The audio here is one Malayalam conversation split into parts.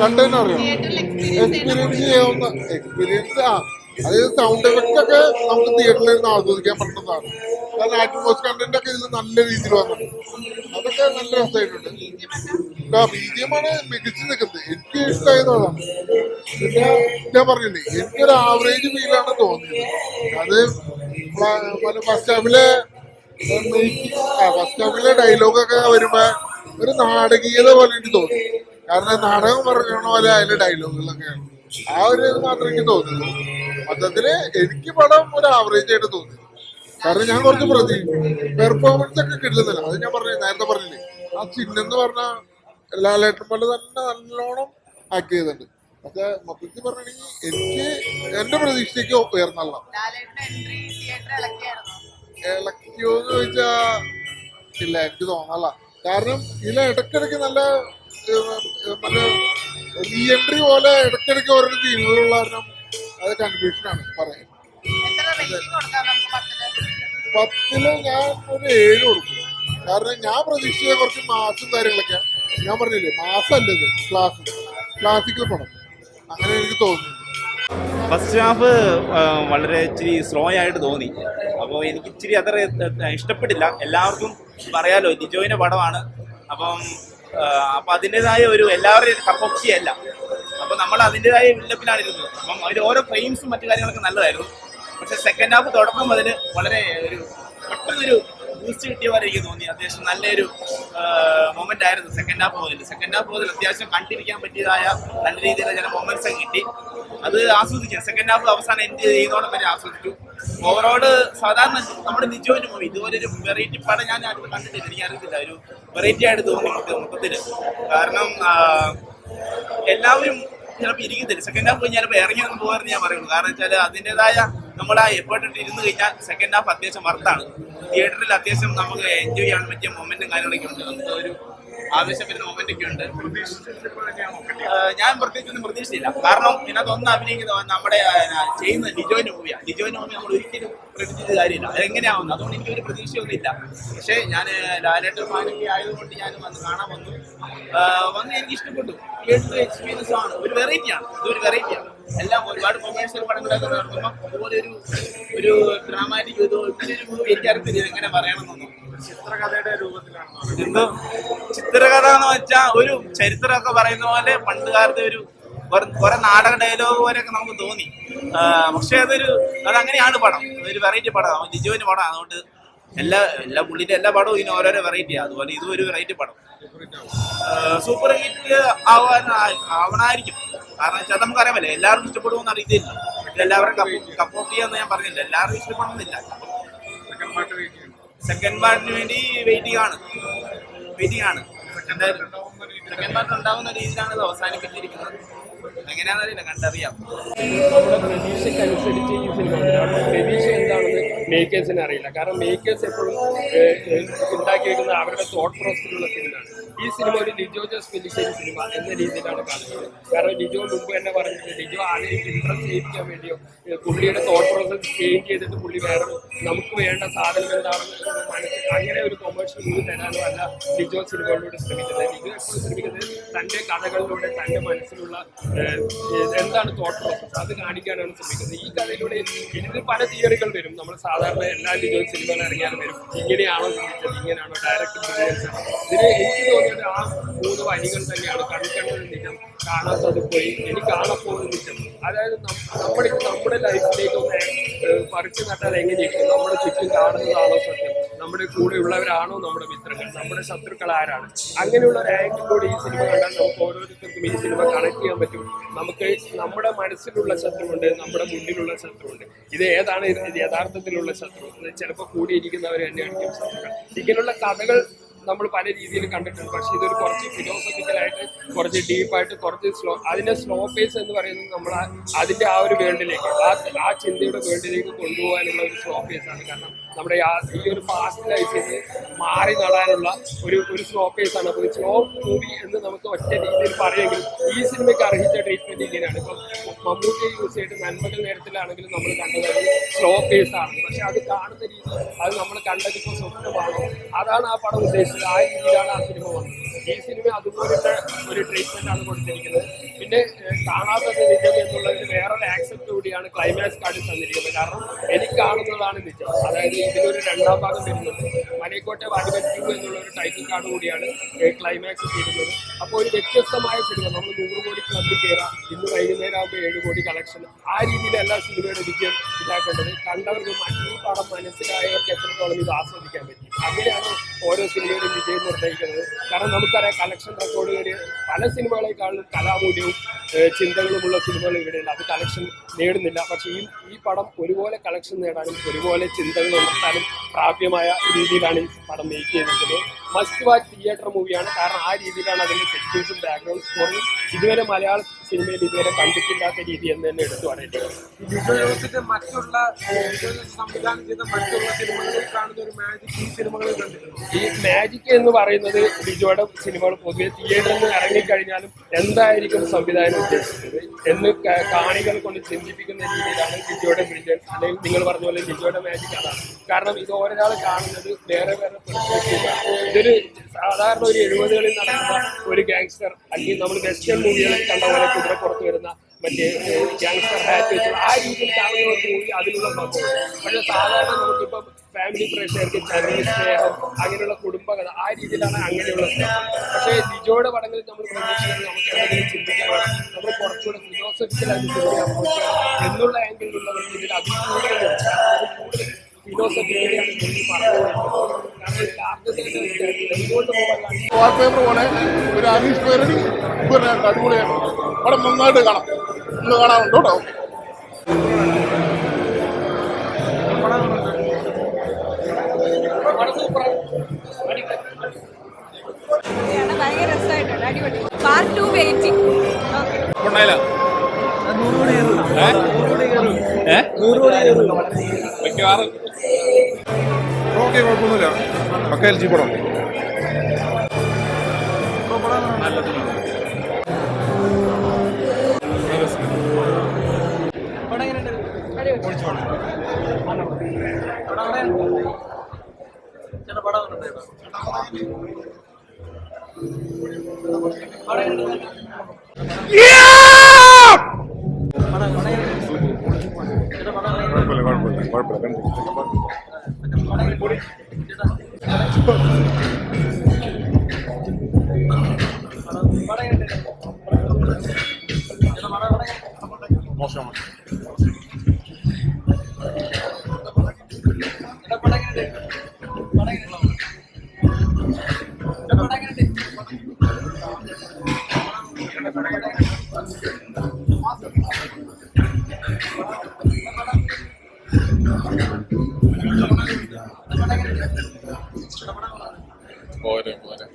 കണ്ടതിന് അറിയാം എക്സ്പീരിയൻസ് ചെയ്യാവുന്ന എക്സ്പീരിയൻസ് ആ അതായത് സൗണ്ട് എഫക്റ്റ് ഒക്കെ നമുക്ക് തിയേറ്ററിൽ ഇരുന്ന് ആസ്വദിക്കാൻ പറ്റുന്നതാണ്. കാരണം ആറ്റ്മോസ് കണ്ടന്റ് ഒക്കെ ഇതിൽ നല്ല രീതിയിൽ വന്നിട്ടുണ്ട് അതൊക്കെ നല്ല രസമായിട്ടുണ്ട്. ആ മീഡിയമാണ് മികച്ചു നിൽക്കുന്നത്. എനിക്ക് ഇഷ്ടമായത് അതാണ് പിന്നെ ഞാൻ പറഞ്ഞില്ലേ എനിക്കൊരു ആവറേജ് ഫീലാണ് തോന്നിയത്. അത് ഫസ്റ്റ് ടൈമിലെ ഫസ്റ്റ് ഹാഫിലെ ഡയലോഗൊക്കെ വരുമ്പോ ഒരു നാടകീയത പോലെ എനിക്ക് തോന്നി. കാരണം നാടകം പറയണ പോലെ അതിലെ ഡയലോഗുകളൊക്കെയാണ് ആ ഒരു ഇത് മാത്രമേ എനിക്ക് തോന്നുള്ളൂ. മൊത്തത്തിൽ എനിക്ക് പടം ഒരു ആവറേജ് ആയിട്ട് തോന്നി കാരണം ഞാൻ കുറച്ച് പ്രതി പെർഫോമൻസ് ഒക്കെ കിട്ടുന്നില്ല. അത് ഞാൻ പറഞ്ഞു നേരത്തെ പറഞ്ഞില്ലേ? ആ ചിഹ്നം എന്ന് പറഞ്ഞ ലാലേട്ടൻ പോലെ തന്നെ നല്ലോണം ആക്ട് ചെയ്തിട്ടുണ്ട്. പക്ഷെ മൊത്തത്തിൽ പറഞ്ഞിട്ടുണ്ടെങ്കിൽ എനിക്ക് എന്റെ പ്രതീക്ഷയ്ക്ക് ഉയർന്നല്ല. ഇളക്കിയോ എന്ന് ചോദിച്ചാ ഇല്ല എനിക്ക് തോന്നല്ല. കാരണം ഇതിലെ ഇടയ്ക്കിടയ്ക്ക് നല്ല എൻട്രി പോലെ ഇടയ്ക്കിടയ്ക്ക് ഓരോ ടീമുകളുള്ള കാരണം അത് കൺഫ്യൂഷനാണ് പറയാൻ പത്തിൽ ഞാൻ ഒരു ഏഴ് കൊടുക്കും കാരണം ഞാൻ പ്രതീക്ഷിച്ച കുറച്ച് മാസും കാര്യങ്ങളൊക്കെ ഞാൻ പറഞ്ഞില്ലേ മാസല്ല ഇത് ക്ലാസ് ക്ലാസിക്കൽ പടം അങ്ങനെ എനിക്ക് തോന്നുന്നു ഫസ്റ്റ് ഹാഫ് വളരെ ഇച്ചിരി സ്ലോ ആയിട്ട് തോന്നി അപ്പോൾ എനിക്ക് ഇച്ചിരി അത്ര ഇഷ്ടപ്പെട്ടില്ല എല്ലാവർക്കും പറയാലോ നിജോയിന്റെ പടമാണ് അപ്പം അപ്പം അതിന്റെതായ ഒരു എല്ലാവരുടെയും കപ്പൊക്ഷിയല്ല അപ്പോൾ നമ്മൾ അതിന്റെതായ ബിൽഡപ്പിലാണ് ഇരുന്നത്. അപ്പം അതിന്റെ ഓരോ ഫ്രെയിംസും മറ്റു കാര്യങ്ങളൊക്കെ നല്ലതായിരുന്നു. പക്ഷെ സെക്കൻഡ് ഹാഫ് തുടക്കം അതിന് വളരെ ഒരു പെട്ടെന്നൊരു ബൂസ്റ്റ് കിട്ടിയ പോലെ എനിക്ക് തോന്നി. അത്യാവശ്യം നല്ലൊരു മൊമെന്റ് ആയിരുന്നു സെക്കൻഡ് ഹാഫ് മുതൽ സെക്കൻഡ് ഹാഫ് മുതൽ അത്യാവശ്യം കണ്ടിരിക്കാൻ പറ്റിയതായ നല്ല രീതിയിലുള്ള ചില മൊമെന്റ്സ് കിട്ടി. അത് ആസ്വദിക്കാം. സെക്കൻഡ് ഹാഫ് അവസാനം എൻഡ് ചെയ്യുന്നതോടെ വരെ ആസ്വദിച്ചു. ഓവറോൾ സാധാരണ നമ്മുടെ നിജോന്റെ മൂവി ഇതുപോലൊരു വെറൈറ്റി പടം ഞാൻ ആരും കണ്ടിട്ടില്ല. എനിക്ക് അറിയത്തില്ല ഒരു വെറൈറ്റി ആയിട്ട് തോന്നി നമുക്ക് മൊത്തത്തിൽ. കാരണം എല്ലാവരും ചിലപ്പോൾ ഇരിക്കത്തില്ല. സെക്കൻഡ് ഹാഫ് ചിലപ്പോൾ ഇറങ്ങി നിന്ന് പോകാറെന്ന് ഞാൻ പറയുള്ളൂ. കാരണം വെച്ചാൽ അതിന്റെതായ നമ്മൾ ആ എഫേർട്ട് ഇരുന്ന് കഴിഞ്ഞാൽ സെക്കൻഡ് ഹാഫ് അത്യാവശ്യം വർത്താണ് തിയേറ്ററിൽ അത്യാവശ്യം നമുക്ക് എൻജോയ് ചെയ്യാൻ പറ്റിയ മൊമെന്റും കാര്യങ്ങളൊക്കെ ഉണ്ട്. നമുക്ക് ഒരു ആവേശം വരുന്ന മൊമെന്റ് ഒക്കെ ഉണ്ട്. ഞാൻ പ്രത്യേകിച്ചൊന്നും പ്രതീക്ഷിച്ചില്ല. കാരണം ഇതിനകത്ത് ഒന്ന് അഭിനയിക്കുന്ന നമ്മുടെ ചെയ്യുന്ന ലിജോന്റെ മൂവിയാണ് ലിജോന്റെ മൂവി നമ്മൾ ഒരിക്കലും പ്രതീക്ഷിച്ച കാര്യമില്ല. അതെങ്ങനെയാവുന്നു അതുകൊണ്ട് എനിക്ക് ഒരു പ്രതീക്ഷയൊന്നും ഇല്ല. പക്ഷേ ഞാൻ ലാലേട്ടർ ഫാനൊക്കെ ആയതുകൊണ്ട് ഞാൻ വന്ന് കാണാൻ വന്നു. വന്ന് എനിക്ക് ഇഷ്ടപ്പെട്ടു. എക്സ്പീരിയൻസ് ആണ്. ഒരു വെറൈറ്റിയാണ് ഇതൊരു വെറൈറ്റി ആണ്. എല്ലാം ഒരുപാട് കൊമേഴ്ഷ്യൽ പടങ്ങളൊക്കെ നടത്തുമ്പോൾ ഒരു ഒരു ഡ്രാമാറ്റിക് ഇതോ ഇങ്ങനെ ഒരു മൂവി എനിക്കറിയത്തില്ല അറിയത്തില്ല എങ്ങനെ പറയണമെന്നൊന്നും. ചിത്രകഥയുടെ രൂപത്തിലാണ് എന്തോ ചിത്രകഥ എന്ന് വെച്ചാൽ ഒരു ചരിത്രമൊക്കെ പറയുന്ന പോലെ പണ്ട് കാലത്തെ ഒരു കുറെ- നാടക ഡയലോഗ് പോലെയൊക്കെ നമുക്ക് തോന്നി. പക്ഷെ അതൊരു അതങ്ങനെയാണ് പടം. അതൊരു വെറൈറ്റി പടം. ലിജോന്റെ പടം. അതുകൊണ്ട് എല്ലാ എല്ലാ പുള്ളിന്റെ എല്ലാ പടവും ഇതിന് ഓരോരോ വെറൈറ്റിയാണ് അതുപോലെ ഇതും ഒരു വെറൈറ്റി പടം. സൂപ്പർ ഹിറ്റ് ആവാൻ ആവണായിരിക്കും. കാരണം വെച്ചാൽ നമുക്കറിയാൻ എല്ലാവരും ഇഷ്ടപ്പെടുമെന്ന് അറിയത്തില്ല. എല്ലാവരും കപ്പോർട്ട് ചെയ്യാന്ന് ഞാൻ പറഞ്ഞില്ല എല്ലാവരും ഇഷ്ടപ്പെടുന്നില്ല. സെക്കൻഡ് പാർട്ടിന് വേണ്ടി വെയിറ്റിംഗ് ആണ്. വെയിറ്റിംഗ് ആണ്. സെക്കൻഡ് പാർട്ട് ഉണ്ടാവുന്ന രീതിയിലാണ് ഇത് അവസാനിപ്പിച്ചിരിക്കുന്നത് എങ്ങനെയാണെന്നറിയില്ല കണ്ടറിയാം. നമ്മുടെ പ്രതീക്ഷയ്ക്കനുസരിച്ച് ഈ സിനിമ പ്രതീക്ഷ എന്താണെന്ന് മേക്കേഴ്സിന് അറിയില്ല. കാരണം മേക്കേഴ്സ് എപ്പോഴും ഏഹ്, ഏഹ്, ഉണ്ടാക്കി വെക്കുന്ന അവരുടെ തോട്ട് പ്രോസസ്സിലുള്ള സിനിമയാണ് ഈ സിനിമ ഒരു ലിജോ ജോസ് ഫിലിഷേരി സിനിമ എന്ന രീതിയിലാണ് കാണുന്നത്. കാരണം ലിജോ മുമ്പ് തന്നെ പറഞ്ഞിട്ട് ലിജോ ആരെയും ഇൻട്രസ്റ്റ് ചെയ്യിപ്പിക്കാൻ വേണ്ടിയോ പുള്ളിയുടെ തോട്ട് പ്രോസസ് ചേഞ്ച് ചെയ്തിട്ട് പുള്ളി വേറെ നമുക്ക് വേണ്ട സാധനം എന്താണെന്ന് മനസ്സിൽ അങ്ങനെ ഒരു കൊമേഴ്ഷ്യൽ മൂവി തരാനോ അല്ല ലിജോ സിനിമകളിലൂടെ ശ്രമിക്കുന്നത്. ലിജോ എപ്പോഴും ശ്രമിക്കുന്നത് തന്റെ കഥകളിലൂടെ തന്റെ മനസ്സിലുള്ള എന്താണ് തോട്ട് പ്രോസസ് അത് കാണിക്കാനാണ് ശ്രമിക്കുന്നത്. ഈ കഥയിലൂടെ ഇതിന് പല തിയറികൾ വരും. നമ്മൾ സാധാരണ എല്ലാ ലിജോ സിനിമകളും ഇറങ്ങിയാലും വരും. ഇങ്ങനെയാണോ ഇങ്ങനെയാണോ ഡയറക്റ്റ് ഇതിന് എനിക്ക് തോന്നിയത് ആ മൂന്ന് വഴികൾ തന്നെയാണ് കൺകണ്ടത് നിജം കാണാത്തത് പോയി. എനിക്ക് കാണപ്പോകുന്ന നിജം അതായത് നമ്മുടെ നമ്മുടെ ലൈഫിലേക്ക് ഒന്ന് ഏഹ്, പറിച്ചു നട്ടാൽ എങ്ങനെയിരിക്കും നമ്മുടെ ചുറ്റും കാണുന്നതാണോ സത്യം? നമ്മുടെ കൂടെയുള്ളവരാണോ നമ്മുടെ മിത്രങ്ങൾ? നമ്മുടെ ശത്രുക്കൾ ആരാണ്? അങ്ങനെയുള്ള ഒരു കൂടി ഈ സിനിമ കണ്ടാൽ നമുക്ക് ഓരോരുത്തർക്കും ഈ സിനിമ കണക്ട് ചെയ്യാൻ പറ്റും. നമുക്ക് നമ്മുടെ മനസ്സിലുള്ള ശത്രുവുണ്ട് നമ്മുടെ മുന്നിലുള്ള ശത്രുവുണ്ട്. ഇത് ഏതാണ് യഥാർത്ഥത്തിലുള്ള ശത്രു? ചിലപ്പോൾ കൂടിയിരിക്കുന്നവർ തന്നെയാണ് ശത്രുക്കൾ. ഇങ്ങനെയുള്ള കഥകൾ നമ്മൾ പല രീതിയിൽ കണ്ടിട്ടുണ്ട്. പക്ഷെ ഇതൊരു കുറച്ച് ഫിലോസഫിക്കലായിട്ട് കുറച്ച് ഡീപ്പായിട്ട് കുറച്ച് സ്ലോ അതിന്റെ സ്ലോ പേസ് എന്ന് പറയുന്നത് നമ്മൾ അതിന്റെ ആ ഒരു വേൾഡിലേക്ക് ആ ആ ചിന്തയുടെ വേൾഡിലേക്ക് കൊണ്ടുപോകാനുള്ള ഒരു സ്ലോ പേസ് ആണ് കാരണം നമ്മുടെ ഈ ഒരു ഫാസ്റ്റ് ലൈഫിൽ മാറി നടാനുള്ള ഒരു ഒരു സ്ലോ ആണ്. അപ്പോൾ സ്ലോ മൂവി എന്ന് നമുക്ക് ഒറ്റ രീതിയിൽ പറയുമെങ്കിലും ഈ സിനിമയ്ക്ക് അർഹിച്ച ട്രീറ്റ്മെന്റ് ഇങ്ങനെയാണ്. ഇപ്പം മമ്മൂട്ടി യൂസ് ചെയ്തിട്ട് നന്മകൾ നേരത്തിലാണെങ്കിലും നമ്മൾ കണ്ടത് സ്ലോ ആണ്. പക്ഷെ അത് കാണുന്ന രീതി അത് നമ്മൾ കണ്ടത് ഇപ്പോൾ സ്വപ്നമാണോ. അതാണ് ആ പടം ഉദ്ദേശിച്ചത്. ആ രീതിയിലാണ് ആ സിനിമ വന്നത്. ഈ സിനിമ അതുപോലത്തെ ഒരു ട്രീറ്റ്മെന്റ് ആണ് കൊടുത്തിരിക്കുന്നത്. പിന്നെ കാണാത്തത് നിജം എന്നുള്ളതിന് വേറൊരു ആക്സെപ്റ്റ് കൂടിയാണ് ക്ലൈമാക്സ് കാർഡിൽ തന്നിരിക്കുന്നത്. കാരണം എനിക്ക് കാണുന്നതാണ് നിജം അതായത് ഇതിനൊരു രണ്ടാം ഭാഗം വരുന്നുണ്ട്. മനേക്കോട്ടെ വാടിവൻ ടു എന്നുള്ള ഒരു ടൈറ്റിൽ കാർഡ് കൂടിയാണ് ക്ലൈമാക്സ് ചെയ്യുന്നത്. അപ്പോൾ ഒരു വ്യത്യസ്തമായ സിനിമ നമ്മൾ നൂറ് കോടി ക്ലബിൽ കയറാം. ഇന്ന് വൈകുന്നേരം ആകുമ്പോൾ ഏഴ് കോടി കളക്ഷൻ ആ രീതിയിലല്ല സിനിമയുടെ വിജയം ഇതാക്കേണ്ടത്. കണ്ടവർക്ക് ഈ പടം മനസ്സിലായവർക്ക് എത്രത്തോളം ഇത് ആസ്വദിക്കാൻ പറ്റി? അങ്ങനെയാണ് ഓരോ സിനിമയുടെയും വിജയം നിർണയിക്കുന്നത്. കാരണം നമുക്കറിയാം കളക്ഷൻ റെക്കോർഡ് റെക്കോർഡുകൾ പല സിനിമകളെക്കാളും കലാമൂല്യവും ചിന്തകളുമുള്ള സിനിമകൾ ഇവിടെയുണ്ട്. അത് കളക്ഷൻ നേടുന്നില്ല. പക്ഷേ ഈ ഈ പടം ഒരുപോലെ കളക്ഷൻ നേടാനും ഒരുപോലെ ചിന്തകൾ ഉണർത്താനും പ്രാപ്യമായ രീതിയിലാണ് ഈ പടം മേക്ക് ചെയ്തിരിക്കുന്നത്. മസ്റ്റ് വാച്ച് തിയേറ്റർ മൂവിയാണ് കാരണം ആ രീതിയിലാണ് അതിന്റെ സെറ്റിങ്സും ബാക്ക്ഗ്രൗണ്ട് സ്കോറും ഇതുവരെ മലയാള സിനിമയിൽ ഇതുവരെ കണ്ടിട്ടില്ലാത്ത രീതി എന്ന് തന്നെ എടുത്തു പറയേണ്ടത് മറ്റുള്ള സംവിധാനം ചെയ്ത മറ്റുള്ള സിനിമകളിൽ കാണുന്ന ഒരു മാജിക് ഈ സിനിമകളിൽ കണ്ടിട്ടുണ്ട്. ഈ മാജിക് എന്ന് പറയുന്നത് ലിജോയുടെ സിനിമകൾ പൊതുവെ തിയേറ്ററിൽ നിന്ന് ഇറങ്ങിക്കഴിഞ്ഞാലും എന്തായിരിക്കും സംവിധാനം ഉദ്ദേശിക്കുന്നത് എന്ന് കാണികൾ കൊണ്ട് ചിന്തിപ്പിക്കുന്ന രീതിയിലാണ് ലിജോയുടെ ബ്രിഡ് അല്ലെങ്കിൽ നിങ്ങൾ പറഞ്ഞ പോലെ ലിജോയുടെ മാജിക് അതാണ്. കാരണം ഇത് ഒരാൾ കാണുന്നത് വേറെ വേറെ ഇതൊരു സാധാരണ ഒരു എഴുപതുകളിൽ നടക്കുന്ന ഒരു ഗാങ്സ്റ്റർ അല്ലെങ്കിൽ നമ്മൾ വെസ്റ്റേൺ മൂവികളിൽ കണ്ട പോലെ കുതിരപ്പുറത്ത് വരുന്ന മറ്റേ ഗാങ്സ്റ്റർ ഹാറ്റ് ആ രീതിയിൽ കാണുന്ന കൂടി അതിലുള്ള സംഭവം. പക്ഷേ സാധാരണ നമുക്കിപ്പം ഫാമിലി പ്രേക്ഷകർക്ക് ചരി സ്നേഹം അങ്ങനെയുള്ള കുടുംബകഥ ആ രീതിയിലാണ് അങ്ങനെയുള്ള സ്നേഹം പക്ഷേ ലിജോയുടെ പടങ്ങളിൽ നമ്മൾ പ്രതീക്ഷിക്കുന്നത് നമുക്ക് എന്തെങ്കിലും ചിന്തിക്കാൻ വേണം നമ്മൾ കുറച്ചുകൂടെ ഫിലോസഫിക്കലായിട്ട് ചിന്തിക്കാൻ എന്നുള്ള ആംഗിളിലുള്ളവർക്ക് ഇതിൽ അതിൽ കൂടുതൽ കൂടുതൽ വാൾപേപ്പർ പോലെ ഒരു അനീഷ് പേരടി പിന്നെ അടിപൊളിയാണ് പടം നന്നായിട്ട് കാണാം ഒന്ന് കാണാറുണ്ട് കേട്ടോ ഭയങ്കര രസമായിട്ടുണ്ട് അടിപൊളി part two waiting okay okay കുഴപ്പമൊന്നുമില്ല. പക്ക എൽ ജി പടം. കുഴപ്പമില്ല കുഴപ്പമില്ല കുഴപ്പമില്ല. മോശമാണ് പോരെ പോരെ.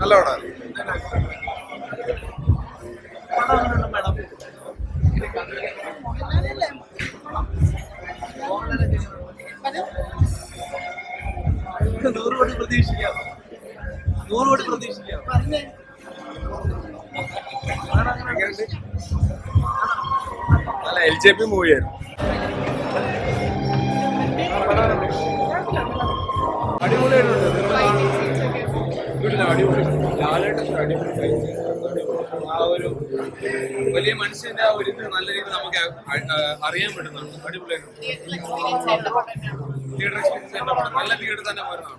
നല്ല നൂറ് കോടി പ്രതീക്ഷിക്കാം. നല്ല എൽ ജെ പി മൂവിയായിരുന്നു വീട്ടിലെ അടിപൊളി ലാലേട്ടൻ അടിപൊളി fight. ആ ഒരു വലിയ മനുഷ്യന്റെ ആ ഒരു നല്ല രീതിയിൽ നമുക്ക് അറിയാൻ പറ്റുന്നുണ്ട്. അടിപൊളിയായിട്ടുണ്ട് തിയേറ്റർ എക്സ്പീരിയൻസ് നല്ല തിയേറ്റർ തന്നെ പോരുന്നതാണ്